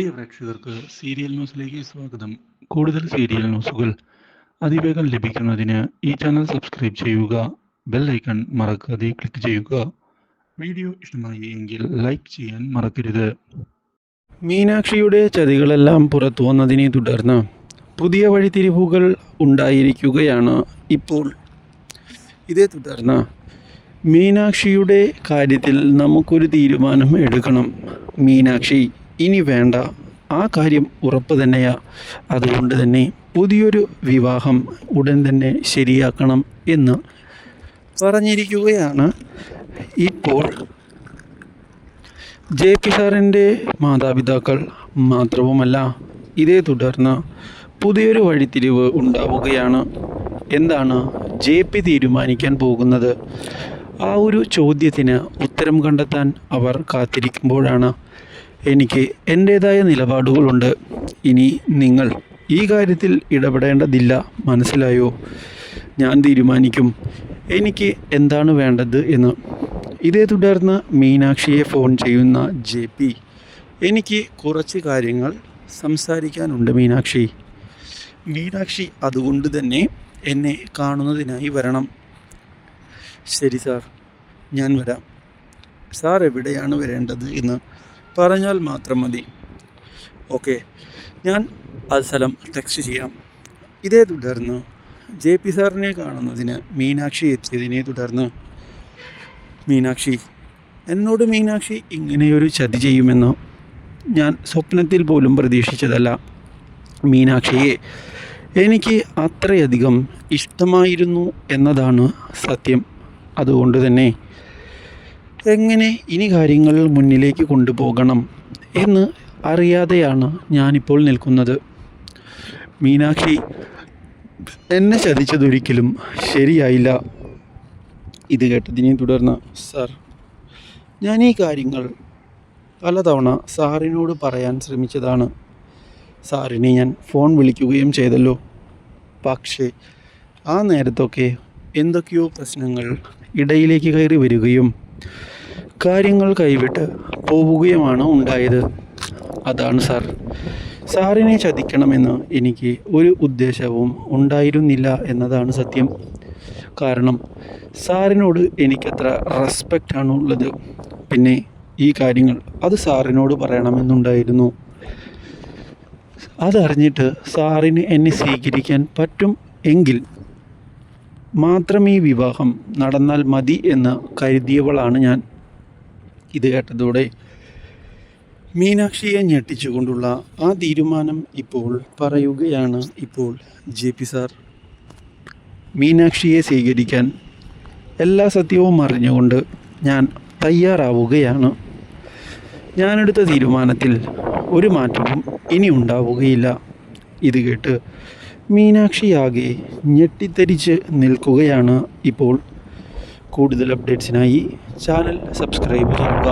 പ്രിയ പ്രേക്ഷകർക്ക് സീരിയൽ ന്യൂസിലേക്ക് സ്വാഗതം. കൂടുതൽ സീരിയൽ ന്യൂസുകൾ അതിവേഗം ലഭിക്കുന്നതിന് ഈ ചാനൽ സബ്സ്ക്രൈബ് ചെയ്യുക ബെൽ ഐക്കൺ മറക്കാതെ ക്ലിക്ക് ചെയ്യുക. വീഡിയോ ഇഷ്ടമായി എങ്കിൽ ലൈക്ക് ചെയ്യാൻ മറക്കരുത്. മീനാക്ഷിയുടെ ചതികളെല്ലാം പുറത്തു വന്നതിനെ തുടർന്ന് പുതിയ വഴിത്തിരിവുകൾ ഉണ്ടായിരിക്കുകയാണ് ഇപ്പോൾ. ഇതേ തുടർന്ന് മീനാക്ഷിയുടെ കാര്യത്തിൽ നമുക്കൊരു തീരുമാനം എടുക്കണം. മീനാക്ഷി ഇനി വേണ്ട. ആ കാര്യം ഉറപ്പ് തന്നെയാ. അതുകൊണ്ട് തന്നെ പുതിയൊരു വിവാഹം ഉടൻ തന്നെ ശരിയാക്കണം എന്ന് പറഞ്ഞിരിക്കുകയാണ് ഇപ്പോൾ ജെ പി സാറിന്റെ മാതാപിതാക്കൾ മാത്രവുമല്ല ഇതേ തുടർന്ന് പുതിയൊരു വഴിത്തിരിവ് ഉണ്ടാവുകയാണ്. എന്താണ് ജെ പി തീരുമാനിക്കാൻ പോകുന്നത്? ആ ഒരു ചോദ്യത്തിന് ഉത്തരം കണ്ടെത്താൻ അവർ കാത്തിരിക്കുമ്പോഴാണ് എനിക്ക് എന്റേതായ നിലപാടുകളുണ്ട്. ഇനി നിങ്ങൾ ഈ കാര്യത്തിൽ ഇടപെടേണ്ടതില്ല. മനസ്സിലായോ? ഞാൻ തീരുമാനിക്കും. എനിക്ക് എന്താണ് വേണ്ടത് എന്ന്. ഇതേ തുടർന്ന് മീനാക്ഷിയെ ഫോൺ ചെയ്യുന്ന ജെ പി. എനിക്ക് കുറച്ച് കാര്യങ്ങൾ സംസാരിക്കാനുണ്ട് മീനാക്ഷി. മീനാക്ഷി അതുകൊണ്ട് തന്നെ എന്നെ കാണുന്നതിനായി വരണം. ശരി സാർ ഞാൻ വരാം. സാർ എവിടെയാണ് വരേണ്ടത് എന്ന് പറഞ്ഞാൽ മാത്രം മതി. ഓക്കെ. ഞാൻ ആ സ്ഥലം ടെക്സ്റ്റ് ചെയ്യാം. ഇതേ തുടർന്ന് ജെ പി സാറിനെ കാണുന്നതിന് മീനാക്ഷി എത്തിയതിനെ തുടർന്ന് മീനാക്ഷി എന്നോട് മീനാക്ഷി ഇങ്ങനെയൊരു ചതി ചെയ്യുമെന്ന് ഞാൻ സ്വപ്നത്തിൽ പോലും പ്രതീക്ഷിച്ചതല്ല. മീനാക്ഷിയെ എനിക്ക് അത്രയധികം ഇഷ്ടമായിരുന്നു എന്നതാണ് സത്യം. അതുകൊണ്ട് തന്നെ എങ്ങനെ ഇനി കാര്യങ്ങൾ മുന്നിലേക്ക് കൊണ്ടുപോകണം എന്ന് അറിയാതെയാണ് ഞാനിപ്പോൾ നിൽക്കുന്നത്. മീനാക്ഷി എന്നെ ചതിച്ചതൊരിക്കലും ശരിയായില്ല. ഇത് കേട്ടതിനെ തുടർന്ന് സാർ ഞാൻ ഈ കാര്യങ്ങൾ പലതവണ സാറിനോട് പറയാൻ ശ്രമിച്ചതാണ്. സാറിനെ ഞാൻ ഫോൺ വിളിക്കുകയും ചെയ്തല്ലോ. പക്ഷേ ആ നേരത്തൊക്കെ എന്തൊക്കെയോ പ്രശ്നങ്ങൾ ഇടയിലേക്ക് കയറി വരികയും കാര്യങ്ങൾ കൈവിട്ട് പോവുകയുമാണ് ഉണ്ടായത്? അതാണ് സാർ. സാറിനെ ചതിക്കണമെന്ന് എനിക്ക് ഒരു ഉദ്ദേശവും ഉണ്ടായിരുന്നില്ല എന്നതാണ് സത്യം. കാരണം സാറിനോട് എനിക്കത്ര റെസ്പെക്റ്റാണ് ഉള്ളത് പിന്നെ ഈ കാര്യങ്ങൾ അത് സാറിനോട് പറയണമെന്നുണ്ടായിരുന്നു. അതറിഞ്ഞിട്ട് സാറിന് എന്നെ സ്വീകരിക്കാൻ പറ്റും എങ്കിൽ മാത്രം ഈ വിവാഹം നടന്നാൽ മതി എന്ന് കരുതിയവളാണ് ഞാൻ. ഇത് കേട്ടതോടെ മീനാക്ഷിയെ ഞെട്ടിച്ചുകൊണ്ടുള്ള ആ തീരുമാനം ഇപ്പോൾ പറയുകയാണ് ഇപ്പോൾ ജെ പി സാർ. മീനാക്ഷിയെ സ്വീകരിക്കാൻ എല്ലാ സത്യവും അറിഞ്ഞുകൊണ്ട് ഞാൻ തയ്യാറാവുകയാണ്. ഞാനെടുത്ത തീരുമാനത്തിൽ ഒരു മാറ്റവും ഇനി ഉണ്ടാവുകയില്ല. ഇത് കേട്ട് മീനാക്ഷിയാകെ ഞെട്ടിത്തരിച്ച് നിൽക്കുകയാണ് ഇപ്പോൾ കൂടുതൽ അപ്ഡേറ്റ്സിനായി ചാനൽ സബ്സ്ക്രൈബ് ചെയ്യുക.